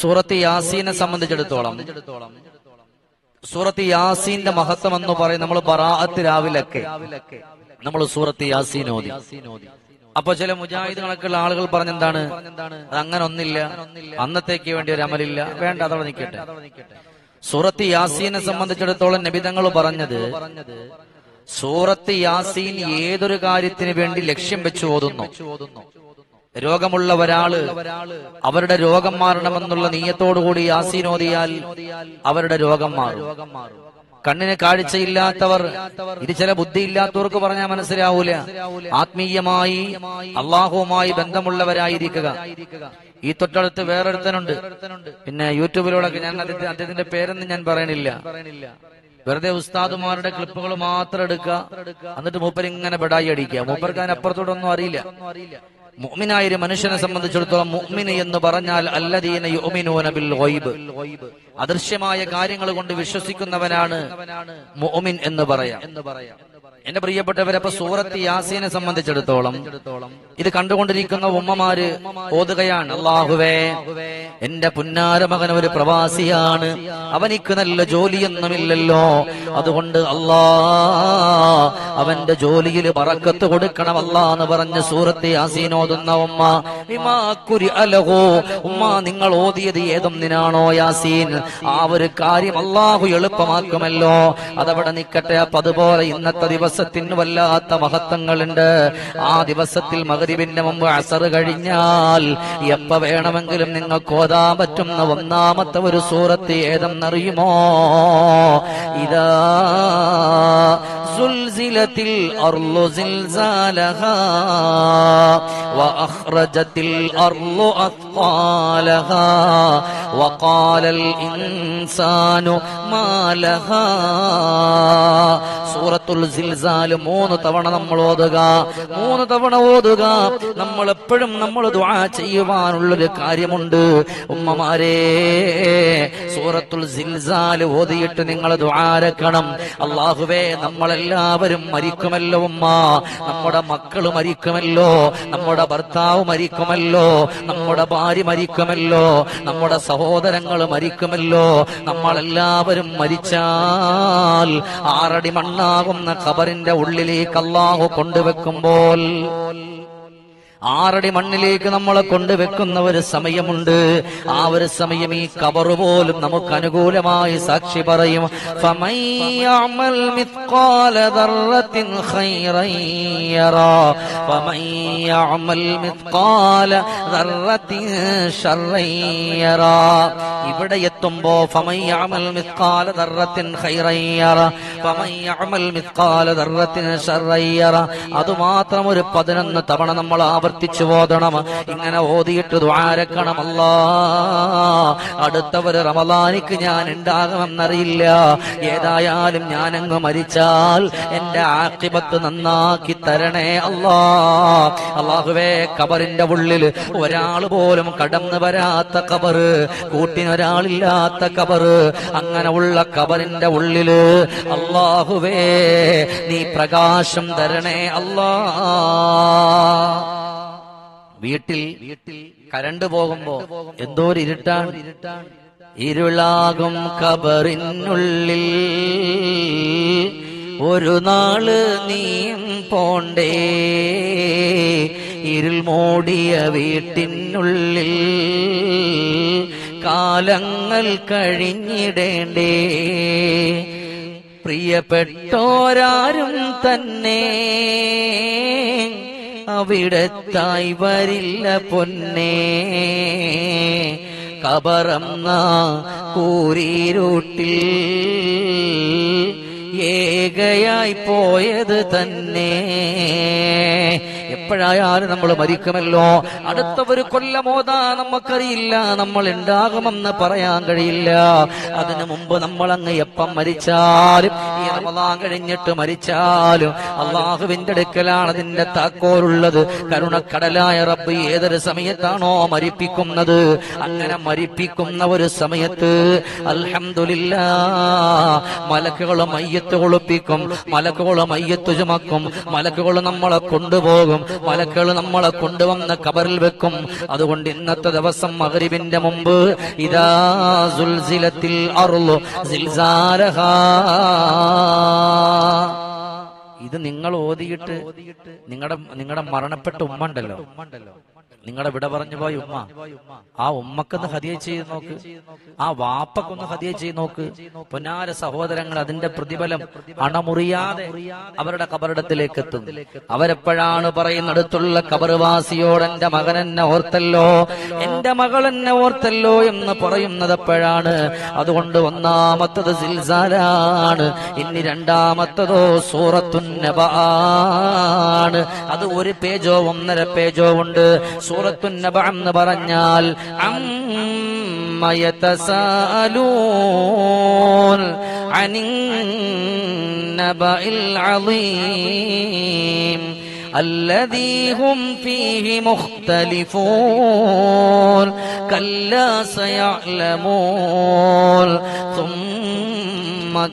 സൂറത്ത് യാസീനെ സംബന്ധിച്ചിടത്തോളം സൂറത്ത് യാസീന്റെ മഹത്വം എന്ന് പറയും നമ്മൾ ബറാഅത്ത് രാവിലൊക്കെ നമ്മൾ സൂറത്ത് യാസീൻ ഓതി. അപ്പൊ ചില മുജാഹിദുകളൊക്കെ ഉള്ള ആളുകൾ പറഞ്ഞെന്താണ്? അങ്ങനെ ഒന്നില്ല അന്നത്തേക്ക് വേണ്ടി ഒരു അമലില്ല വേണ്ട അതവിടെ നിൽക്കട്ടെ സൂറത്ത് യാസീനെ സംബന്ധിച്ചിടത്തോളം നബിതങ്ങൾ പറഞ്ഞത് സൂറത്ത് യാസീൻ ഏതൊരു കാര്യത്തിന് വേണ്ടി ലക്ഷ്യം വെച്ച് ഓതുന്നു. രോഗമുള്ള ഒരാൾ അവരുടെ രോഗം മാറണമെന്നുള്ള നീയത്തോടുകൂടി ഓതിയാൽ അവരുടെ രോഗം മാറും. കണ്ണിന് കാഴ്ചയില്ലാത്തവർ ഇത് ചില ബുദ്ധിയില്ലാത്തവർക്ക് പറഞ്ഞാൽ മനസ്സിലാവൂല. ആത്മീയമായി അള്ളാഹുവുമായി ബന്ധമുള്ളവരായിരിക്കുക. ഈ തൊട്ടടുത്ത് വേറൊരുത്തനുണ്ട്. പിന്നെ യൂട്യൂബിലൂടെ ഞാൻ അദ്ദേഹത്തെ- അദ്ദേഹത്തിന്റെ പേരൊന്നും ഞാൻ പറയണില്ല. വെറുതെ ഉസ്താദുമാരുടെ ക്ലിപ്പുകൾ മാത്രം എടുക്കുക. എന്നിട്ട് മൂപ്പർ ഇങ്ങനെ ബെടായി അടിക്കുക. മൂപ്പർക്ക് അതിനപ്പുറത്തോടൊന്നും അറിയില്ല. മുഅ്മിനായ ഒരു മനുഷ്യനെ സംബന്ധിച്ചിടത്തോളം മുഅ്മിന് എന്ന് പറഞ്ഞാൽ അല്ലദീന യുഅ്മിനൂന ബിൽ ഗൈബ്. അദൃശ്യമായ കാര്യങ്ങൾ കൊണ്ട് വിശ്വസിക്കുന്നവനാണ് മുഅ്മിൻ എന്ന് പറയാം. എന്റെ പ്രിയപ്പെട്ടവരെ അപ്പൊ സൂറത്ത് യാസീനെ സംബന്ധിച്ചിടത്തോളം ഇത് കണ്ടുകൊണ്ടിരിക്കുന്ന ഉമ്മമാര് ഓതുകയാണ്. അള്ളാഹുവേ എന്റെ പുന്നാര മകൻ ഒരു പ്രവാസിയാണ്. അവനിക്ക് നല്ല ജോലിയൊന്നുമില്ലല്ലോ. അതുകൊണ്ട് അല്ലാ അവന്റെ ജോലിയിൽ പറക്കത്ത് കൊടുക്കണം അല്ലാ എന്ന് പറഞ്ഞ് സൂറത്ത് യാസീൻ ഓതുന്ന ഉമ്മ വിമാക്കുരി കുരി അലഹോ ഉമ്മ നിങ്ങൾ ഓതിയത് ഏതൊന്നിനാണോ യാസീൻ? ആ ഒരു കാര്യം അള്ളാഹു എളുപ്പമാക്കുമല്ലോ. അതവിടെ നിക്കട്ടെ അപ്പൊ അതുപോലെ ഇന്നത്തെ ദിവസത്തിന് വല്ലാത്ത മഹത്വങ്ങളുണ്ട്. ആ ദിവസത്തിൽ മകരിവിന്റെ മുമ്പ് അസർ കഴിഞ്ഞാൽ എപ്പ വേണമെങ്കിലും നിങ്ങൾക്ക് ഓതാൻ പറ്റുന്ന ഒന്നാമത്തെ ഒരു സൂറത്ത് ഏതെന്നറിയുമോ? ഇതാ زلزلت الأرض زلزالها وأخرجت الأرض أثقالها وقال الإنسان ما لها സൂറത്തുൽ സിൽസാൽ മൂന്ന് തവണ നമ്മൾ ഓതുക മൂന്ന് തവണ ഓതുക നമ്മൾ എപ്പോഴും നമ്മൾ ദുആ ചെയ്യുവാനുള്ളൊരു കാര്യമുണ്ട് ഉമ്മമാരെ സൂറത്തുൽ സിൽസാൽ ഓതിയിട്ട് നിങ്ങൾ ദുആരക്കണം അള്ളാഹുവേ നമ്മളെല്ലാവരും മരിക്കുമല്ലോ ഉമ്മ നമ്മുടെ മക്കൾ മരിക്കുമല്ലോ. നമ്മുടെ ഭർത്താവ് മരിക്കുമല്ലോ. നമ്മുടെ ഭാര്യ മരിക്കുമല്ലോ. നമ്മുടെ സഹോദരങ്ങൾ മരിക്കുമല്ലോ. നമ്മളെല്ലാവരും മരിച്ചാൽ ആറടി മണ്ണാകുന്ന ഖബറിന്റെ ഉള്ളിലേക്ക് അള്ളാഹു കൊണ്ടുവെക്കുമ്പോൾ ആറടി മണ്ണിലേക്ക് നമ്മളെ കൊണ്ടുവെക്കുന്ന ഒരു സമയമുണ്ട്. ആ ഒരു സമയം ഈ കബറു പോലും നമുക്ക് അനുകൂലമായി സാക്ഷി പറയും. ഇവിടെ എത്തുമ്പോ അതുമാത്രം ഒരു പതിനൊന്ന് തവണ നമ്മൾ ആവർ ആവർത്തിച്ചു ഓതണം. ഇങ്ങനെ ഓതിയിട്ട് ദ്വാരക്കണം. അല്ലാ അടുത്തവര് റമലാനിക്ക് ഞാൻ ഉണ്ടാകുമെന്നറിയില്ല. ഏതായാലും ഞാനങ്ങ് മരിച്ചാൽ എന്റെ ആക്ഷിപത്ത് നന്നാക്കി തരണേ അല്ലാ. അള്ളാഹുവേ കബറിന്റെ ഉള്ളിൽ ഒരാൾ പോലും കടന്നു വരാത്ത കബറ് കൂട്ടിനൊരാളില്ലാത്ത കബറ് അങ്ങനെ ഉള്ള കബറിന്റെ ഉള്ളിൽ അള്ളാഹുവേ നീ പ്രകാശം തരണേ അല്ലാ. വീട്ടിൽ വീട്ടിൽ കരണ്ട് പോകുമ്പോ എന്തോ ഇരുട്ടാണ് ഇരുളാകും കബറിനുള്ളിൽ ഒരു നാൾ നീം പോണ്ടേ. ഇരുൾ മൂടിയ വീട്ടിനുള്ളിൽ കാലങ്ങൾ കഴിഞ്ഞിടേണ്ടേ. പ്രിയപ്പെട്ടോരാരും തന്നെ അവിടത്തായി വരില്ല പൊന്നേ. കബറന്ന കൂരിരുട്ടിൽ ഏകയായി പോയത് തന്നെ. എപ്പോഴായാലും നമ്മൾ മരിക്കുമല്ലോ. അടുത്ത ഒരു കൊല്ലമോതാ നമുക്കറിയില്ല. നമ്മൾ ഉണ്ടാകുമെന്ന് പറയാൻ കഴിയില്ല. അതിനു മുമ്പ് നമ്മൾ അങ്ങ് എപ്പം മരിച്ചാലും ഈ റമദാൻ കഴിഞ്ഞിട്ട് മരിച്ചാലും അള്ളാഹുവിന്റെ അടുക്കലാണ് അതിന്റെ താക്കോലുള്ളത്. കരുണക്കടലായ റബ്ബ് ഏതൊരു സമയത്താണോ മരിപ്പിക്കുന്നത്? അങ്ങനെ മരിപ്പിക്കുന്ന ഒരു സമയത്ത് അൽഹമില്ല മലക്കുകളും മയ്യത്ത് കൊളുപ്പിക്കും മലക്കുകളും മയ്യത്ത് ചുമക്കും മലക്കുകൾ നമ്മളെ കൊണ്ടുപോകും മലക്കുകൾ നമ്മളെ കൊണ്ടുവന്ന് കബറിൽ വെക്കും. അതുകൊണ്ട് ഇന്നത്തെ ദിവസം മകരിവിന്റെ മുമ്പ് ഇതാ സുൽസിലത്തിൽ അറുള്ളു 啊。ഇത് നിങ്ങൾ ഓതിയിട്ട് നിങ്ങളുടെ നിങ്ങളുടെ മരണപ്പെട്ട ഉമ്മ ഉണ്ടല്ലോ. നിങ്ങളുടെ വിട പറഞ്ഞു പോയ ഉമ്മ. ആ ഉമ്മക്കൊന്ന് ഹതിയ ചെയ്ത് നോക്ക്. ആ വാപ്പക്കൊന്ന് ഹതിയ ചെയ്ത് നോക്ക്. പൊന്നാര സഹോദരങ്ങൾ അതിന്റെ പ്രതിഫലം അണമുറിയാതെ അവരുടെ കബറിടത്തിലേക്ക് എത്തും. അവരെപ്പോഴാണ് പറയുന്ന അടുത്തുള്ള കബറുവാസിയോട് എന്റെ മകൻ എന്നെ ഓർത്തല്ലോ. എന്റെ മകൾ എന്നെ ഓർത്തല്ലോ എന്ന് പറയുന്നത് എപ്പോഴാണ്? അതുകൊണ്ട് ഒന്നാമത്തത് സിൽസാലാണ്. ഇനി രണ്ടാമത്തതോ സൂറത്തുന്നബാണ് അത് ഒരു പേജോ ഒന്നര പേജോ ഉണ്ട് സൂറത്തുന്നബ എന്ന് പറഞ്ഞാൽ അമ്മ യതസാലൂൻ അനിൻ നബഇൽ അളീം الذي هم فيه مختلفون كلا سيعلمون ثم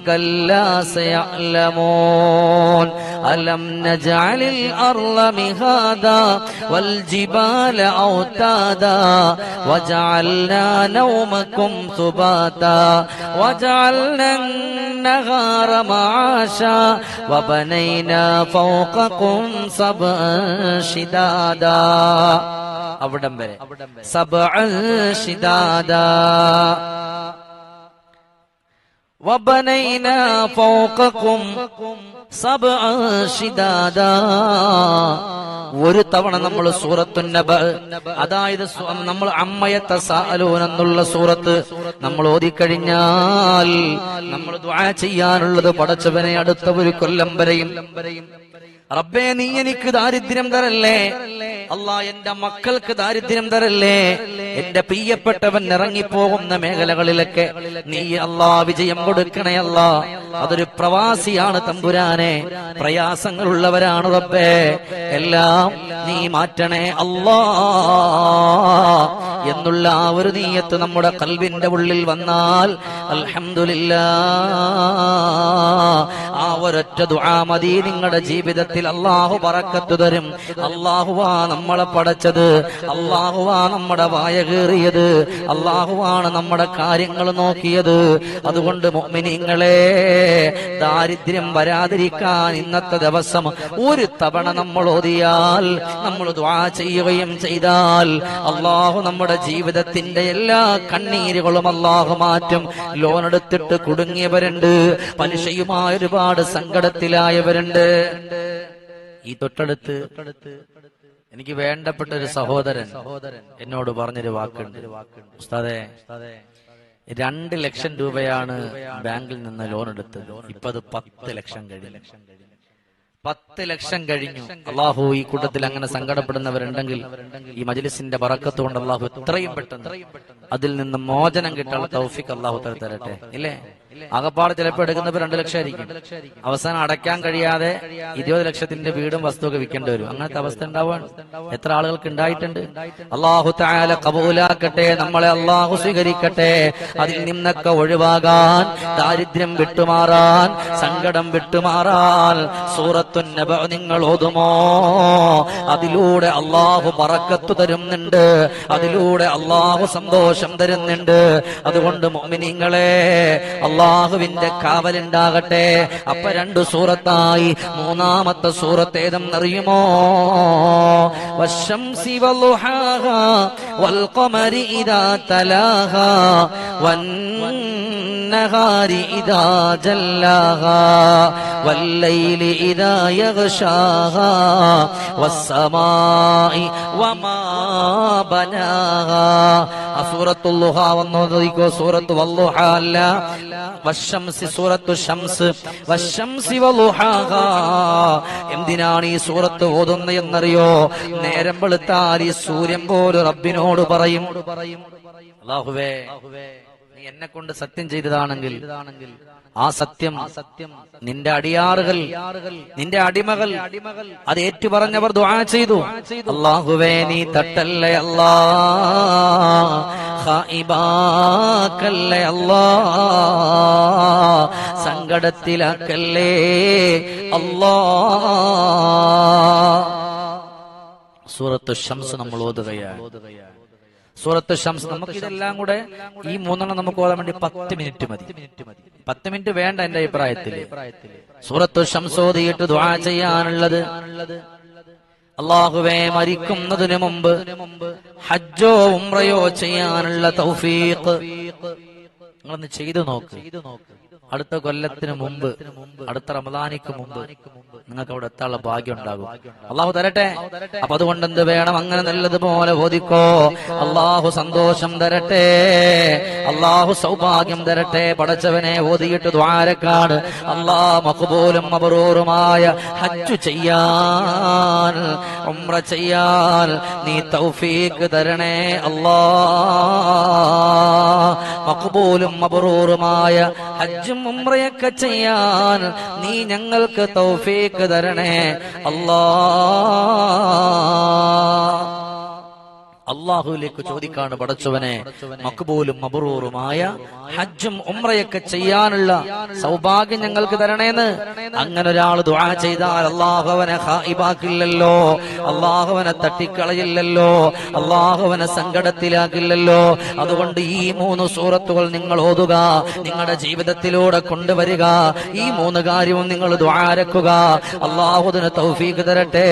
كلا سيعلمون ألم نجعل الأرض مهادا والجبال أوتادا وجعلنا نومكم سباتا وجعلنا النهار معاشا وبنينا فوقكم سبعا شدادا അവിടം വരെ സബഅൻ ശിദാദാ وبنينا فوقكم سبعا شدادا ഒരു തവണ നമ്മൾ സൂറത്തുന്നബ അതായത് സു- നമ്മൾ അമ്മയത്തെ സാലൂൻ എന്നുള്ള സൂറത്ത് നമ്മൾ ഓതിക്കഴിഞ്ഞാൽ നമ്മൾ ദുആ ചെയ്യാനുള്ളത് പടച്ചവനെ അടുത്ത ഒരു കൊല്ലം വരെയും റബ്ബേ നീ എനിക്ക് ദാരിദ്ര്യം തരല്ലേ അല്ലാ എന്റെ മക്കൾക്ക് ദാരിദ്ര്യം തരല്ലേ? എന്റെ പ്രിയപ്പെട്ടവൻ ഇറങ്ങിപ്പോകുന്ന മേഖലകളിലൊക്കെ നീ അള്ളാ വിജയം കൊടുക്കണേ അല്ലാ അതൊരു പ്രവാസിയാണ് തമ്പുരാനെ. പ്രയാസങ്ങളുള്ളവരാണ് റബ്ബേ. എല്ലാം നീ മാറ്റണേ അല്ലാ എന്നുള്ള ആ ഒരു നീയത്ത് നമ്മുടെ കൽവിന്റെ ഉള്ളിൽ വന്നാൽ അൽഹംദുലില്ലാ. ആ ഒരൊറ്റ ദുആ മതി. നിങ്ങളുടെ ജീവിതത്തിൽ അള്ളാഹു പറക്കത്തു തരും. അള്ളാഹുവാ നമ്മളെ പടച്ചത്. അള്ളാഹുവാ നമ്മുടെ വായ കീറിയത്. അള്ളാഹുവാണ് നമ്മുടെ കാര്യങ്ങൾ നോക്കിയത്. അതുകൊണ്ട് മൊമിനിങ്ങളെ ദാരിദ്ര്യം വരാതിരിക്കാൻ ഇന്നത്തെ ദിവസം ഒരു തവണ നമ്മൾ ഓതിയാൽ നമ്മൾ ദ്വാ ചെയ്യുകയും ചെയ്താൽ അള്ളാഹു നമ്മുടെ ജീവിതത്തിന്റെ എല്ലാ കണ്ണീരുകളും അള്ളാഹു മാറ്റും. ലോൺ എടുത്തിട്ട് കുടുങ്ങിയവരുണ്ട്. പലിശയുമായ ഒരുപാട് സങ്കടത്തിലായവരുണ്ട്. ഈ തൊട്ടടുത്ത് എനിക്ക് വേണ്ടപ്പെട്ട ഒരു സഹോദരൻ സഹോദരൻ എന്നോട് പറഞ്ഞൊരു വാക്കുണ്ട്. ഉസ്താദേ രണ്ട് ലക്ഷം രൂപയാണ് ബാങ്കിൽ നിന്ന് ലോൺ എടുത്തത്. അത് പത്ത് ലക്ഷം കഴിഞ്ഞു. പത്ത് ലക്ഷം കഴിഞ്ഞു. അള്ളാഹു ഈ കൂട്ടത്തിൽ അങ്ങനെ സങ്കടപ്പെടുന്നവരുണ്ടെങ്കിൽ ഈ മജലിസിന്റെ പറക്കത്തുകൊണ്ട് അള്ളാഹു എത്രയും പെട്ടെന്ന് അതിൽ നിന്ന് മോചനം കിട്ടാനുള്ള തൗഫിക്ക് അള്ളാഹു തര തരട്ടെ. ഇല്ലേ? അകപ്പാട് ചിലപ്പോൾ എടുക്കുന്നവർ രണ്ട് ലക്ഷം ആയിരിക്കും. അവസാനം അടയ്ക്കാൻ കഴിയാതെ ഇരുപത് ലക്ഷത്തിന്റെ വീടും വസ്തുവൊക്കെ വിൽക്കേണ്ടി വരും. അങ്ങനത്തെ അവസ്ഥ ഉണ്ടാവാൻ എത്ര ആളുകൾക്ക് ഉണ്ടായിട്ടുണ്ട്? അള്ളാഹു താല കബൂലാക്കട്ടെ നമ്മളെ അള്ളാഹു സ്വീകരിക്കട്ടെ. അതിൽ നിന്നൊക്കെ ഒഴിവാകാൻ ദാരിദ്ര്യം വിട്ടുമാറാൻ സങ്കടം വിട്ടുമാറാൻ സൂറത്തുന്നബ നിങ്ങൾ ഓതുമോ അതിലൂടെ അള്ളാഹു പറക്കത്തു തരുന്നുണ്ട് അതിലൂടെ അള്ളാഹു സന്തോഷം തരുന്നുണ്ട് അതുകൊണ്ട് മോമിനിങ്ങളെ അള്ളാഹുവിന്റെ കാവലുണ്ടാകട്ടെ അപ്പൊ രണ്ടു സൂറത്തായി മൂന്നാമത്തെ സൂറത്ത് ഏതെന്നറിയുമോ വശംസി വളുഹാഹ വൽഖമരി ഇദാ തലാഹ والنهار إذا جلاها والليل إذا يغشاها والسماء وما بناها സൂറത്തു ലുഹ വന്നോദിക്കോ സൂറത്ത് വല്ലുഹ അല്ല വശംസി സൂറത്തു ഷംസ് വശംസി വല്ലുഹാഹ എന്തിനാണ് ഈ സൂറത്ത് ഓതുന്നത് എന്നറിയോ നേരം വെളുത്താൽ ഈ സൂര്യൻ പോലും റബ്ബിനോട് പറയും അല്ലാഹുവേ നീ എന്നെ കൊണ്ട് സത്യം ചെയ്തതാണെങ്കിൽ ആ സത്യം സത്യം നിന്റെ അടിയാറുകൾ നിന്റെ അടിമകൾ അത് ഏറ്റുപറഞ്ഞവർ ദുആ ചെയ്തു. അള്ളാഹുവേ നീ തട്ടല്ലേ അല്ലാ ഖായിബാക്കല്ലേ അല്ലാ സങ്കടത്തിലാക്കല്ലേ അല്ലാ. സൂറത്ത് ഷംസ് നമ്മൾ ഓതുകയാണ്. സൂറത്ത് ഷംസ് നമുക്ക് ഇതെല്ലാം കൂടെ ഈ മൂന്നെണ്ണം നമുക്ക് ഓതാൻ വേണ്ടി പത്ത് മിനിറ്റ് മതി. പത്ത് മിനിറ്റ് വേണ്ട എന്റെ അഭിപ്രായത്തിൽ സൂറത്ത് ഷംസ് ഓതിയിട്ട് ദ്വാ ചെയ്യാനുള്ളത് അള്ളാഹുവെ മരിക്കുന്നതിന് മുമ്പ് ഹജ്ജോ ഉംറയോ ചെയ്യാനുള്ള തൗഫീഖ്. നിങ്ങളൊന്ന് ചെയ്തു നോക്ക്. അടുത്ത കൊല്ലത്തിന് മുമ്പ് അടുത്ത റമദാനിക്ക് മുമ്പ് നിങ്ങൾക്ക് അവിടെ എത്താനുള്ള ഭാഗ്യം ഉണ്ടാകും അള്ളാഹു തരട്ടെ. അപ്പൊ അതുകൊണ്ട് എന്ത് വേണം? അങ്ങനെ നല്ലതുപോലെ ഓദിക്കോ അള്ളാഹു സന്തോഷം തരട്ടെ. അള്ളാഹു സൗഭാഗ്യം തരട്ടെ. പടച്ചവനെ ഓതിയിട്ട് ദ്വാരക്കാട് അള്ളാഹ് മക്കുപോലും മബറൂറുമായ ഹജ്ജു ചെയ്യാൻ ഉമ്ര ചെയ്യാൻ നീ തൗഫീക്ക് തരണേ. അള്ളാ മക്കുപോലും മബറൂറുമായ ഹജ്ജും ഉംറയൊക്കെ ചെയ്യാൻ നീ ഞങ്ങൾക്ക് തൗഫീക്ക് തരണേ. അല്ലാ. അള്ളാഹുവിലേക്ക് ചോദിക്കാണ് പടച്ചവനെ മക്ബൂലും മബറൂറുമായ ഹജ്ജും ഉമ്രയൊക്കെ ചെയ്യാനുള്ള സൗഭാഗ്യം ഞങ്ങൾക്ക് തരണേന്ന്. അങ്ങനെ ഒരാൾ ദുആ ചെയ്താൽ അള്ളാഹുവനെ ഹായിബാക്കില്ലല്ലോ അള്ളാഹു തട്ടിക്കളയില്ലല്ലോ അള്ളാഹുവനെ സങ്കടത്തിലാക്കില്ലല്ലോ. അതുകൊണ്ട് ഈ മൂന്ന് സൂറത്തുകൾ നിങ്ങൾ ഓതുക നിങ്ങളുടെ ജീവിതത്തിലൂടെ കൊണ്ടുവരിക ഈ മൂന്ന് കാര്യവും നിങ്ങൾ ദ്വാരക്കുക അള്ളാഹുദിന് തൗഫീഖ് തരട്ടെ.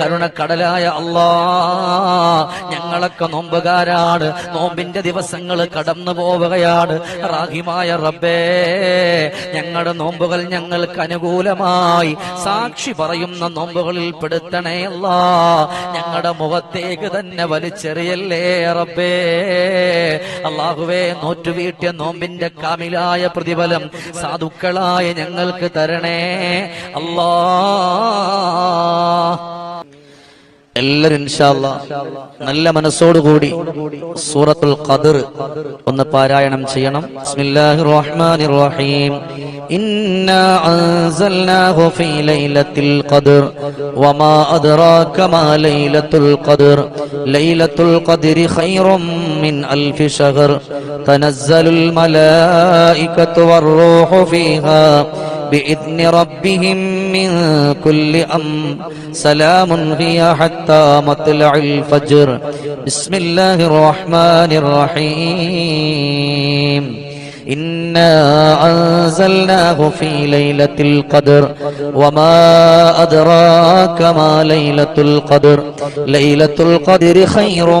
കരുണക്കടലായ അള്ളാ ഞങ്ങളൊക്കെ നോമ്പുകാരാണ്. നോമ്പിന്റെ ദിവസങ്ങൾ കടന്നു പോവുകയാണ്. റാഹിമായ റബ്ബേ ഞങ്ങളുടെ നോമ്പുകൾ ഞങ്ങൾക്ക് അനുകൂലമായി. സാക്ഷി പറയുന്ന നോമ്പുകളിൽ പെടുത്തണേ അല്ല. ഞങ്ങളുടെ മുഖത്തേക്ക് തന്നെ വലിച്ചെറിയല്ലേ റബ്ബേ. അള്ളാഹുവേ നോറ്റുവീട്ടിയ നോമ്പിന്റെ കാമിലായ പ്രതിഫലം സാധുക്കളായ ഞങ്ങൾക്ക് തരണേ. അല്ലാ. എല്ലാരും ഇൻഷാല്ല നല്ല മനസ്സോടുകൂടി സൂറത്തുൽ ഖദർ ഒന്ന് പാരായണം ചെയ്യണം. ബിസ്മില്ലാഹിർ റഹ്മാനിർ റഹീം. ഇന്നാ അൻസൽനാഹു ഫീ ലൈലത്തിൽ ഖദർ വമാ അദ്റാക മാ ലൈലത്തുൽ ഖദർ. ലൈലത്തുൽ ഖദ്രി ഖൈറും മിൻ അൽഫി ശഹർ തനസ്സലുൽ മലായികത്തു വർ-റൂഹു ഫീഹാ. بإذن ربهم من كل أمر. سلام هي حتى مطلع الفجر. بسم الله الرحمن الرحيم. إنا أنزلناه في ليلة القدر. وما أدراك ما ليلة القدر. ليلة القدر خير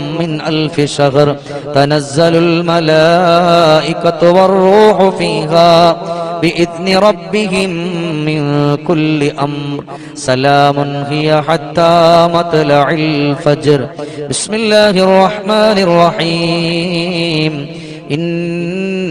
من ألف شهر تنزل الملائكة والروح فيها بإذن ربهم من كل أمر. سلام هي حتى مطلع الفجر. بسم الله الرحمن الرحيم.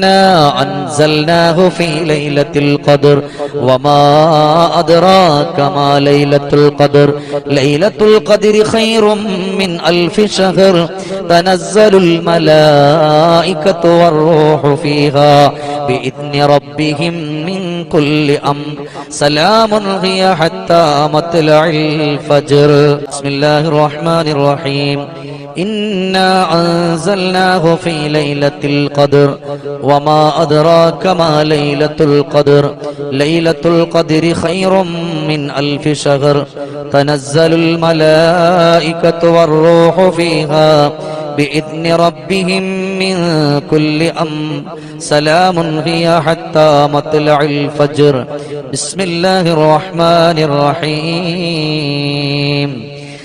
إنا أنزلناه في ليلة القدر وما أدراك ما ليلة القدر. ليلة القدر خير من ألف شهر. تنزل الملائكة والروح فيها بإذن ربهم من كل أمر. سلام هي حتى مطلع الفجر. بسم الله الرحمن الرحيم. إنا أنزلناه في ليلة القدر وما أدراك ما ليلة القدر. ليلة القدر خير من ألف شهر. تنزل الملائكة والروح فيها بإذن ربهم من كل أمر. سلام هي حتى مطلع الفجر. بسم الله الرحمن الرحيم.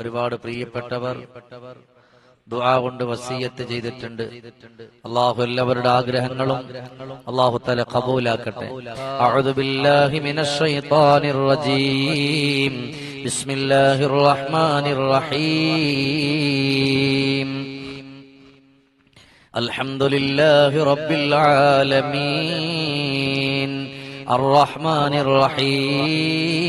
ഒരുപാട് പ്രിയപ്പെട്ടവർ ദുആ കൊണ്ട് വസീയത്ത് ചെയ്തിട്ടുണ്ട്. അല്ലാഹു എല്ലാവരുടെ ആഗ്രഹങ്ങളും അല്ലാഹു തആല ഖബൂലാക്കട്ടെ അഊദു ബില്ലാഹി മിനശ് റജീം. ബിസ്മില്ലാഹിർ റഹ്മാനിർ റഹീം അൽഹംദുലില്ലാഹി റബ്ബിൽ ആലമീൻ. അർ റഹ്മാനിർ റഹീം.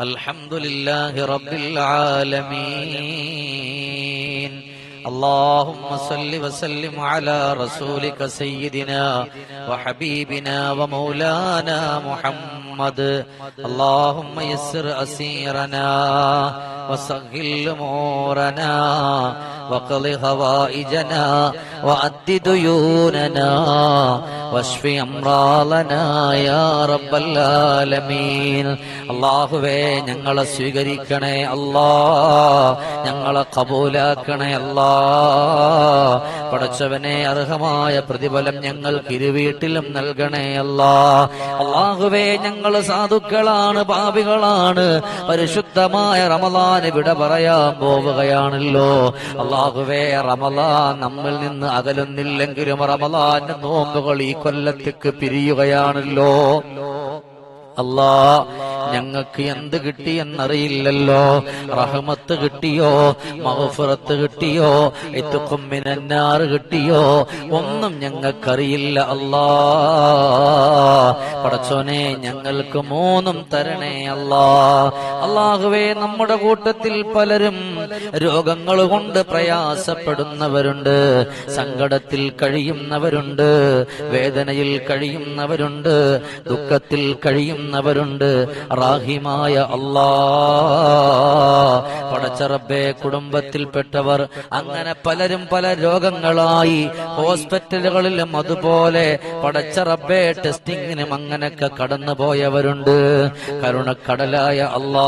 الحمد لله رب العالمين اللهم صل وسلم على رسولك سيدنا وحبيبنا ومولانا محمد اللهم يسر أسيرنا وسهل أمورنا وقض هوائجنا وأد ديوننا واشف أمراضنا يا رب العالمين അള്ളാഹുവേ ഞങ്ങളെ സ്വീകരിക്കണേ അല്ലാ ഞങ്ങളെ കബൂലാക്കണേ അല്ലാ പടച്ചവനെ അർഹമായ പ്രതിഫലം ഞങ്ങൾക്ക് ഇരുവീട്ടിലും നൽകണേ അല്ലാ അള്ളാഹുവേ ഞങ്ങൾ സാധുക്കളാണ് പാപികളാണ് പരിശുദ്ധമായ റമലാന് വിട പറയാൻ പോവുകയാണല്ലോ അള്ളാഹുവേ റമലാൻ നമ്മിൽ നിന്ന് അകലുന്നില്ലെങ്കിലും റമലാന്റെ നോമ്പുകൾ ഈ കൊല്ലത്തേക്ക് പിരിയുകയാണല്ലോ. അല്ലാ ഞങ്ങൾക്ക് എന്ത് കിട്ടി എന്നറിയില്ലല്ലോ. റഹമത്ത് കിട്ടിയോ? മഹഫുറത്ത് കിട്ടിയോ? ഇത്തുക്കുമ്മിനാറ് കിട്ടിയോ? ഒന്നും ഞങ്ങൾക്കറിയില്ല അല്ലാ. പടച്ചോനെ ഞങ്ങൾക്ക് മൂന്നും തരണേ അല്ലാ. അള്ളാഹുവേ നമ്മുടെ കൂട്ടത്തിൽ പലരും രോഗങ്ങൾ കൊണ്ട് പ്രയാസപ്പെടുന്നവരുണ്ട് സങ്കടത്തിൽ കഴിയുന്നവരുണ്ട് വേദനയിൽ കഴിയുന്നവരുണ്ട് ദുഃഖത്തിൽ കഴിയുന്നവരുണ്ട്. റാഹിമായ അള്ളാ പടച്ചറബെ കുടുംബത്തിൽപ്പെട്ടവർ അങ്ങനെ പലരും പല രോഗങ്ങളായി ഹോസ്പിറ്റലുകളിലും അതുപോലെ പടച്ചറബെ ടെസ്റ്റിങ്ങിനും അങ്ങനൊക്കെ കടന്നു പോയവരുണ്ട് കരുണക്കടലായ അള്ളാ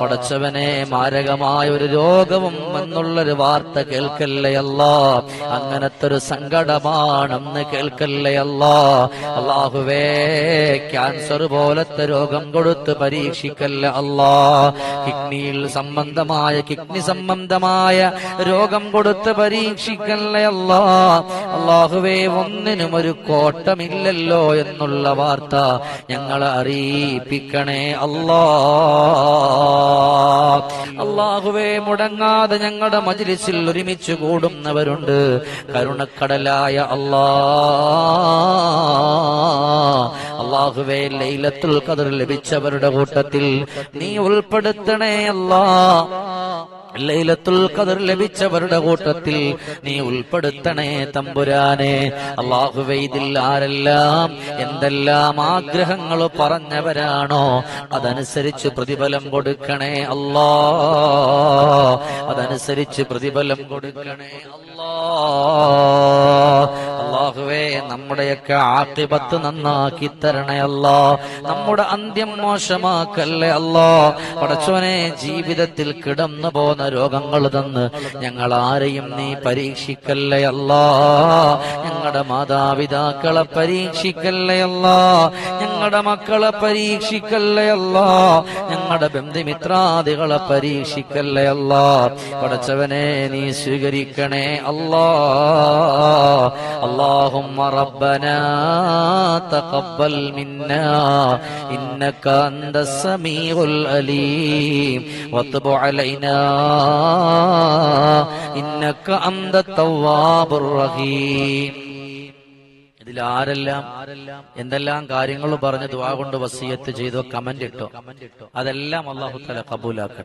പടച്ചവനെ മാരകമായ ഒരു രോഗവും എന്നുള്ളൊരു വാർത്ത കേൾക്കല്ലേ അല്ലാ അങ്ങനത്തെ ഒരു സങ്കടമാണെന്ന് കേൾക്കല്ലേ അല്ലാ അള്ളാഹുവേ ക്യാൻസർ പോലത്തെ രോഗം കൊടുത്ത് പരീക്ഷിക്കല്ല അല്ലാ. കിഡ്നിയിൽ സംബന്ധമായ കിഡ്നി സംബന്ധമായ രോഗം കൊടുത്ത് പരീക്ഷിക്കല്ല അല്ലാ. അള്ളാഹുവേ ഒന്നിനും ഒരു കോട്ടമില്ലല്ലോ എന്നുള്ള വാർത്ത ഞങ്ങളെ അറിയിപ്പിക്കണേ അല്ലാ. അള്ളാഹുവേ മുടങ്ങാതെ ഞങ്ങളുടെ മജിലിസിൽ ഒരുമിച്ച് കൂടുന്നവരുണ്ട്. കരുണക്കടലായ അല്ലാ. അള്ളാഹുവേ ലൈലത്തുൽ ഖദർ ലഭിച്ചവരുടെ കൂട്ടത്തിൽ നീ ഉൾപ്പെടുത്തണേ അല്ലാ. ലൈലത്തുൽ ഖദർ ലഭിച്ചവരുടെ കൂട്ടത്തിൽ നീ ഉൾപ്പെടുത്തണേ തമ്പുരാനെ. അള്ളാഹു ഇതിൽ ആരെല്ലാം എന്തെല്ലാം ആഗ്രഹങ്ങൾ പറഞ്ഞവരാണോ അതനുസരിച്ച് പ്രതിഫലം കൊടുക്കണേ അല്ലാ. അതനുസരിച്ച് പ്രതിഫലം കൊടുക്കണേ അല്ലാ. അള്ളാഹുവേ നമ്മുടെയൊക്കെ ആത്തിപത്ത് നന്നാക്കി തരണേ അല്ലോ നമ്മുടെ അന്ത്യം മോശമാക്കല്ലേ അല്ലോ. പടച്ചോനെ ജീവിതത്തിൽ കിടന്നു പോന്ന രോഗങ്ങൾ തന്ന് ഞങ്ങൾ ആരെയും നീ പരീക്ഷിക്കല്ലേ അല്ലോ. ഞങ്ങളുടെ മാതാപിതാക്കളെ പരീക്ഷിക്കല്ലേ അല്ലോ. ഞങ്ങളുടെ മക്കളെ പരീക്ഷിക്കല്ലേ അല്ലോ. ഞങ്ങളുടെ ബന്ധുമിത്രാദികളെ പരീക്ഷിക്കല്ലേ അല്ലോ. പടച്ചവനെ നീ സ്വീകരിക്കണേ അല്ലാ. اللهم ربنا تقبل منا إنك أنت السميع الأليم وتب علينا إنك أنت التواب الرحيم ഇതിൽ ആരെല്ലാം എന്തെല്ലാം കാര്യങ്ങൾ പറഞ്ഞ് ദുവാ കൊണ്ട് വസീയത്ത് ചെയ്തോ കമന്റ് ഇട്ടോ അതെല്ലാം അള്ളാഹു തല കബൂലാക്കട്ടെ